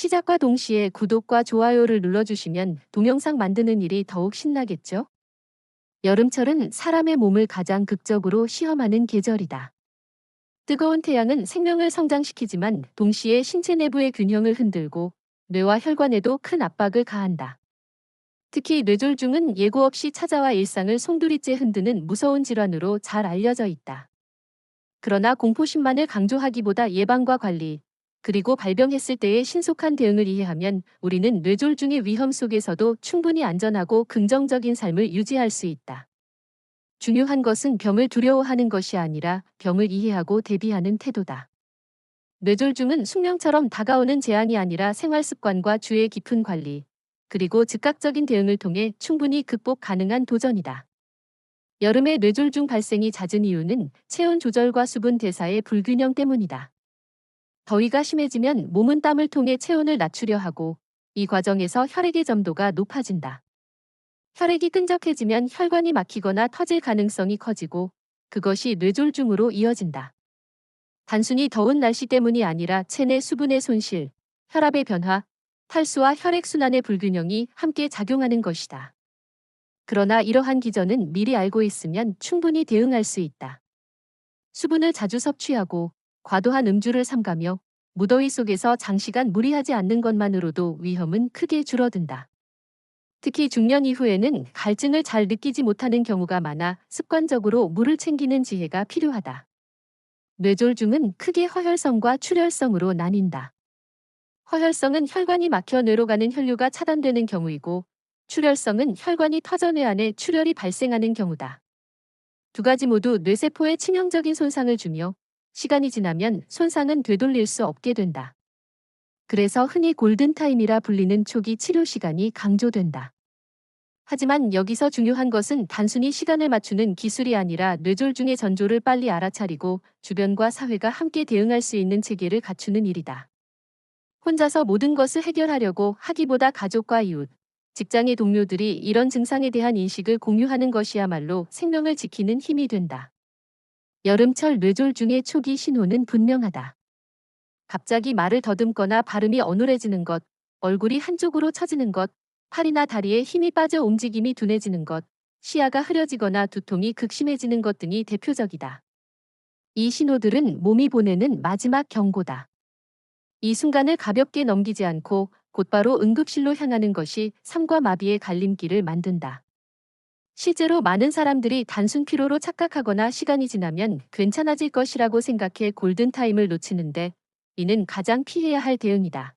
시작과 동시에 구독과 좋아요를 눌러주시면 동영상 만드는 일이 더욱 신나겠죠? 여름철은 사람의 몸을 가장 극적으로 시험하는 계절이다. 뜨거운 태양은 생명을 성장시키지만 동시에 신체 내부의 균형을 흔들고 뇌와 혈관에도 큰 압박을 가한다. 특히 뇌졸중은 예고 없이 찾아와 일상을 송두리째 흔드는 무서운 질환으로 잘 알려져 있다. 그러나 공포심만을 강조하기보다 예방과 관리, 그리고 발병했을 때의 신속한 대응을 이해하면 우리는 뇌졸중의 위험 속에서도 충분히 안전하고 긍정적인 삶을 유지할 수 있다. 중요한 것은 병을 두려워하는 것이 아니라 병을 이해하고 대비하는 태도다. 뇌졸중은 숙명처럼 다가오는 재앙이 아니라 생활 습관과 주의 깊은 관리, 그리고 즉각적인 대응을 통해 충분히 극복 가능한 도전이다. 여름에 뇌졸중 발생이 잦은 이유는 체온 조절과 수분 대사의 불균형 때문이다. 더위가 심해지면 몸은 땀을 통해 체온을 낮추려 하고 이 과정에서 혈액의 점도가 높아진다. 혈액이 끈적해지면 혈관이 막히거나 터질 가능성이 커지고 그것이 뇌졸중으로 이어진다. 단순히 더운 날씨 때문이 아니라 체내 수분의 손실, 혈압의 변화, 탈수와 혈액순환의 불균형이 함께 작용하는 것이다. 그러나 이러한 기전은 미리 알고 있으면 충분히 대응할 수 있다. 수분을 자주 섭취하고 과도한 음주를 삼가며 무더위 속에서 장시간 무리하지 않는 것만으로도 위험은 크게 줄어든다. 특히 중년 이후에는 갈증을 잘 느끼지 못하는 경우가 많아 습관적으로 물을 챙기는 지혜가 필요하다. 뇌졸중은 크게 허혈성과 출혈성으로 나뉜다. 허혈성은 혈관이 막혀 뇌로 가는 혈류가 차단되는 경우이고 출혈성은 혈관이 터져 뇌 안에 출혈이 발생하는 경우다. 두 가지 모두 뇌세포에 치명적인 손상을 주며 시간이 지나면 손상은 되돌릴 수 없게 된다. 그래서 흔히 골든타임이라 불리는 초기 치료 시간이 강조된다. 하지만 여기서 중요한 것은 단순히 시간을 맞추는 기술이 아니라 뇌졸중의 전조를 빨리 알아차리고 주변과 사회가 함께 대응할 수 있는 체계를 갖추는 일이다. 혼자서 모든 것을 해결하려고 하기보다 가족과 이웃, 직장의 동료들이 이런 증상에 대한 인식을 공유하는 것이야말로 생명을 지키는 힘이 된다. 여름철 뇌졸 중의 초기 신호는 분명하다. 갑자기 말을 더듬거나 발음이 어눌해지는 것, 얼굴이 한쪽으로 처지는 것, 팔이나 다리에 힘이 빠져 움직임이 둔해지는 것, 시야가 흐려지거나 두통이 극심해지는 것 등이 대표적이다. 이 신호들은 몸이 보내는 마지막 경고다. 이 순간을 가볍게 넘기지 않고 곧바로 응급실로 향하는 것이 삶과 마비의 갈림길을 만든다. 실제로 많은 사람들이 단순 피로로 착각하거나 시간이 지나면 괜찮아질 것이라고 생각해 골든타임을 놓치는데 이는 가장 피해야 할 대응이다.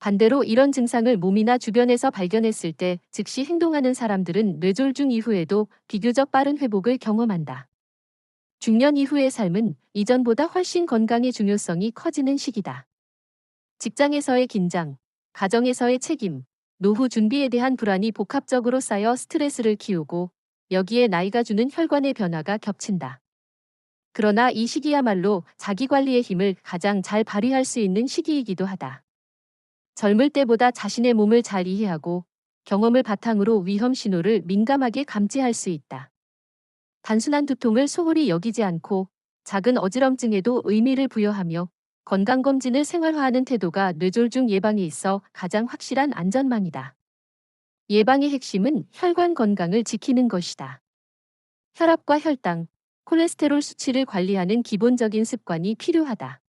반대로 이런 증상을 몸이나 주변에서 발견했을 때 즉시 행동하는 사람들은 뇌졸중 이후에도 비교적 빠른 회복을 경험한다. 중년 이후의 삶은 이전보다 훨씬 건강의 중요성이 커지는 시기다. 직장에서의 긴장, 가정에서의 책임, 노후 준비에 대한 불안이 복합적으로 쌓여 스트레스를 키우고 여기에 나이가 주는 혈관의 변화가 겹친다. 그러나 이 시기야말로 자기관리의 힘을 가장 잘 발휘할 수 있는 시기이기도 하다. 젊을 때보다 자신의 몸을 잘 이해하고 경험을 바탕으로 위험 신호를 민감하게 감지할 수 있다. 단순한 두통을 소홀히 여기지 않고 작은 어지럼증에도 의미를 부여하며 건강검진을 생활화하는 태도가 뇌졸중 예방에 있어 가장 확실한 안전망이다. 예방의 핵심은 혈관 건강을 지키는 것이다. 혈압과 혈당, 콜레스테롤 수치를 관리하는 기본적인 습관이 필요하다.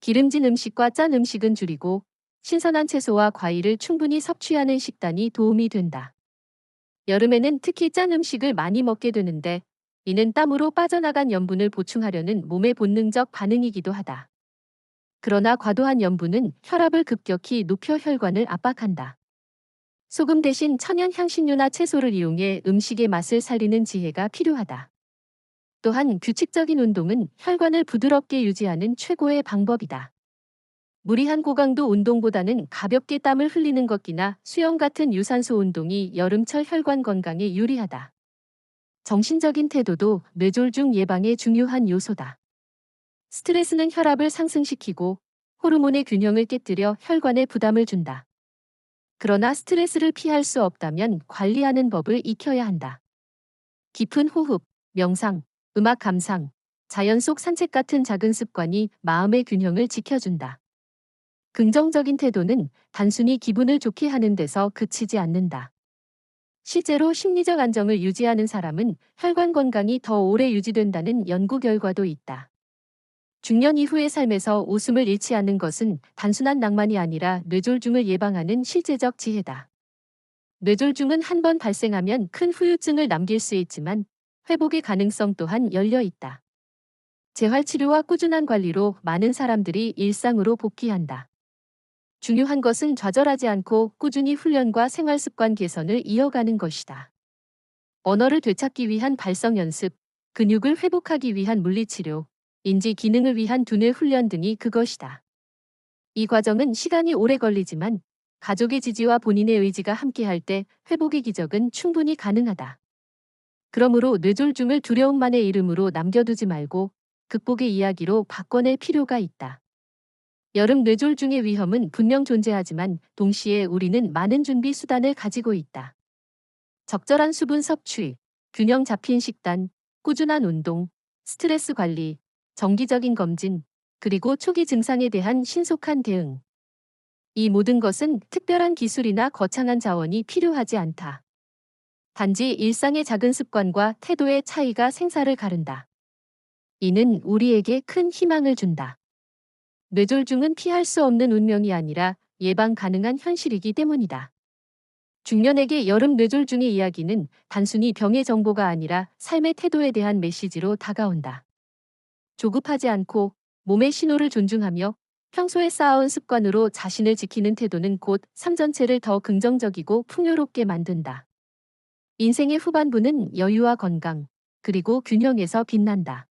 기름진 음식과 짠 음식은 줄이고 신선한 채소와 과일을 충분히 섭취하는 식단이 도움이 된다. 여름에는 특히 짠 음식을 많이 먹게 되는데 이는 땀으로 빠져나간 염분을 보충하려는 몸의 본능적 반응이기도 하다. 그러나 과도한 염분은 혈압을 급격히 높여 혈관을 압박한다. 소금 대신 천연 향신료나 채소를 이용해 음식의 맛을 살리는 지혜가 필요하다. 또한 규칙적인 운동은 혈관을 부드럽게 유지하는 최고의 방법이다. 무리한 고강도 운동보다는 가볍게 땀을 흘리는 걷기나 수영 같은 유산소 운동이 여름철 혈관 건강에 유리하다. 정신적인 태도도 뇌졸중 예방에 중요한 요소다. 스트레스는 혈압을 상승시키고 호르몬의 균형을 깨뜨려 혈관에 부담을 준다. 그러나 스트레스를 피할 수 없다면 관리하는 법을 익혀야 한다. 깊은 호흡, 명상, 음악 감상, 자연 속 산책 같은 작은 습관이 마음의 균형을 지켜준다. 긍정적인 태도는 단순히 기분을 좋게 하는 데서 그치지 않는다. 실제로 심리적 안정을 유지하는 사람은 혈관 건강이 더 오래 유지된다는 연구 결과도 있다. 중년 이후의 삶에서 웃음을 잃지 않는 것은 단순한 낭만이 아니라 뇌졸중을 예방하는 실제적 지혜다. 뇌졸중은 한 번 발생하면 큰 후유증을 남길 수 있지만 회복의 가능성 또한 열려 있다. 재활치료와 꾸준한 관리로 많은 사람들이 일상으로 복귀한다. 중요한 것은 좌절하지 않고 꾸준히 훈련과 생활습관 개선을 이어가는 것이다. 언어를 되찾기 위한 발성 연습, 근육을 회복하기 위한 물리치료, 인지 기능을 위한 두뇌 훈련 등이 그것이다. 이 과정은 시간이 오래 걸리지만 가족의 지지와 본인의 의지가 함께할 때 회복의 기적은 충분히 가능하다. 그러므로 뇌졸중을 두려움만의 이름으로 남겨두지 말고 극복의 이야기로 바꿔낼 필요가 있다. 여름 뇌졸중의 위험은 분명 존재하지만 동시에 우리는 많은 준비 수단을 가지고 있다. 적절한 수분 섭취, 균형 잡힌 식단, 꾸준한 운동, 스트레스 관리, 정기적인 검진, 그리고 초기 증상에 대한 신속한 대응. 이 모든 것은 특별한 기술이나 거창한 자원이 필요하지 않다. 단지 일상의 작은 습관과 태도의 차이가 생사를 가른다. 이는 우리에게 큰 희망을 준다. 뇌졸중은 피할 수 없는 운명이 아니라 예방 가능한 현실이기 때문이다. 중년에게 여름 뇌졸중의 이야기는 단순히 병의 정보가 아니라 삶의 태도에 대한 메시지로 다가온다. 조급하지 않고 몸의 신호를 존중하며 평소에 쌓아온 습관으로 자신을 지키는 태도는 곧 삶 전체를 더 긍정적이고 풍요롭게 만든다. 인생의 후반부는 여유와 건강, 그리고 균형에서 빛난다.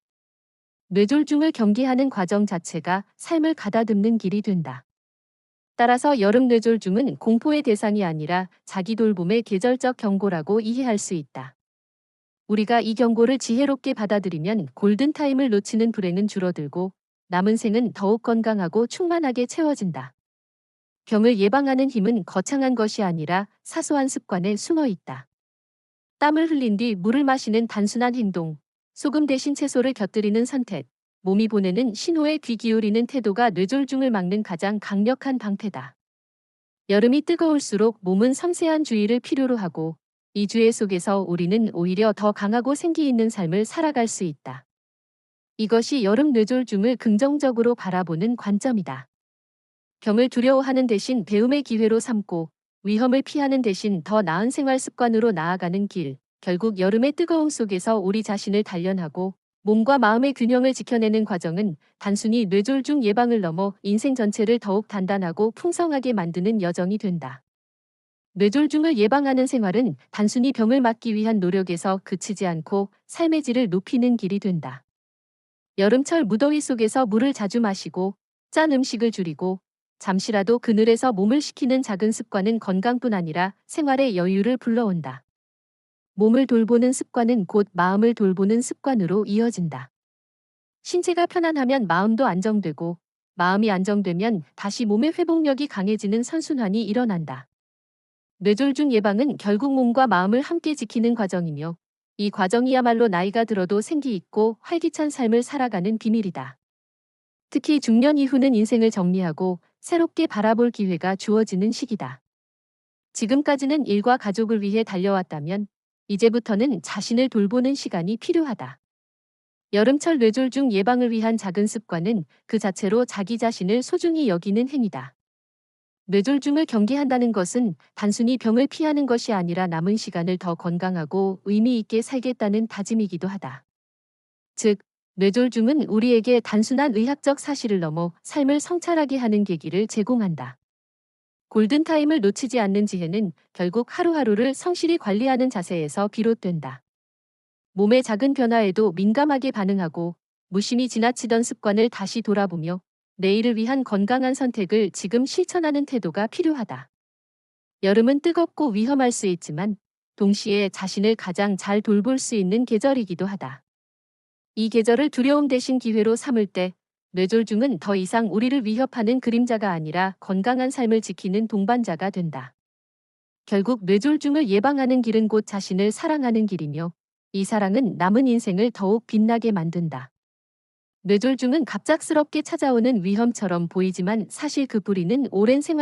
뇌졸중을 경계하는 과정 자체가 삶을 가다듬는 길이 된다. 따라서 여름 뇌졸중은 공포의 대상이 아니라 자기 돌봄의 계절적 경고라고 이해할 수 있다. 우리가 이 경고를 지혜롭게 받아들이면 골든타임을 놓치는 불행은 줄어들고 남은 생은 더욱 건강하고 충만하게 채워진다. 병을 예방하는 힘은 거창한 것이 아니라 사소한 습관에 숨어 있다. 땀을 흘린 뒤 물을 마시는 단순한 행동, 소금 대신 채소를 곁들이는 선택, 몸이 보내는 신호에 귀 기울이는 태도가 뇌졸중을 막는 가장 강력한 방패다. 여름이 뜨거울수록 몸은 섬세한 주의를 필요로 하고 이 주의 속에서 우리는 오히려 더 강하고 생기 있는 삶을 살아갈 수 있다. 이것이 여름 뇌졸중을 긍정적으로 바라보는 관점이다. 병을 두려워하는 대신 배움의 기회로 삼고 위험을 피하는 대신 더 나은 생활 습관으로 나아가는 길, 결국 여름의 뜨거움 속에서 우리 자신을 단련하고 몸과 마음의 균형을 지켜내는 과정은 단순히 뇌졸중 예방을 넘어 인생 전체를 더욱 단단하고 풍성하게 만드는 여정이 된다. 뇌졸중을 예방하는 생활은 단순히 병을 막기 위한 노력에서 그치지 않고 삶의 질을 높이는 길이 된다. 여름철 무더위 속에서 물을 자주 마시고 짠 음식을 줄이고 잠시라도 그늘에서 몸을 식히는 작은 습관은 건강뿐 아니라 생활의 여유를 불러온다. 몸을 돌보는 습관은 곧 마음을 돌보는 습관으로 이어진다. 신체가 편안하면 마음도 안정되고 마음이 안정되면 다시 몸의 회복력이 강해지는 선순환이 일어난다. 뇌졸중 예방은 결국 몸과 마음을 함께 지키는 과정이며 이 과정이야말로 나이가 들어도 생기 있고 활기찬 삶을 살아가는 비밀이다. 특히 중년 이후는 인생을 정리하고 새롭게 바라볼 기회가 주어지는 시기다. 지금까지는 일과 가족을 위해 달려왔다면 이제부터는 자신을 돌보는 시간이 필요하다. 여름철 뇌졸중 예방을 위한 작은 습관은 그 자체로 자기 자신을 소중히 여기는 행위다. 뇌졸중을 경계한다는 것은 단순히 병을 피하는 것이 아니라 남은 시간을 더 건강하고 의미 있게 살겠다는 다짐이기도 하다. 즉, 뇌졸중은 우리에게 단순한 의학적 사실을 넘어 삶을 성찰하게 하는 계기를 제공한다. 골든타임을 놓치지 않는 지혜는 결국 하루하루를 성실히 관리하는 자세에서 비롯된다. 몸의 작은 변화에도 민감하게 반응하고 무심히 지나치던 습관을 다시 돌아보며 내일을 위한 건강한 선택을 지금 실천하는 태도가 필요하다. 여름은 뜨겁고 위험할 수 있지만 동시에 자신을 가장 잘 돌볼 수 있는 계절이기도 하다. 이 계절을 두려움 대신 기회로 삼을 때 뇌졸중은 더 이상 우리를 위협하는 그림자가 아니라 건강한 삶을 지키는 동반자가 된다. 결국 뇌졸중을 예방하는 길은 곧 자신을 사랑하는 길이며 이 사랑은 남은 인생을 더욱 빛나게 만든다. 뇌졸중은 갑작스럽게 찾아오는 위험처럼 보이지만 사실 그 뿌리는 오랜 생활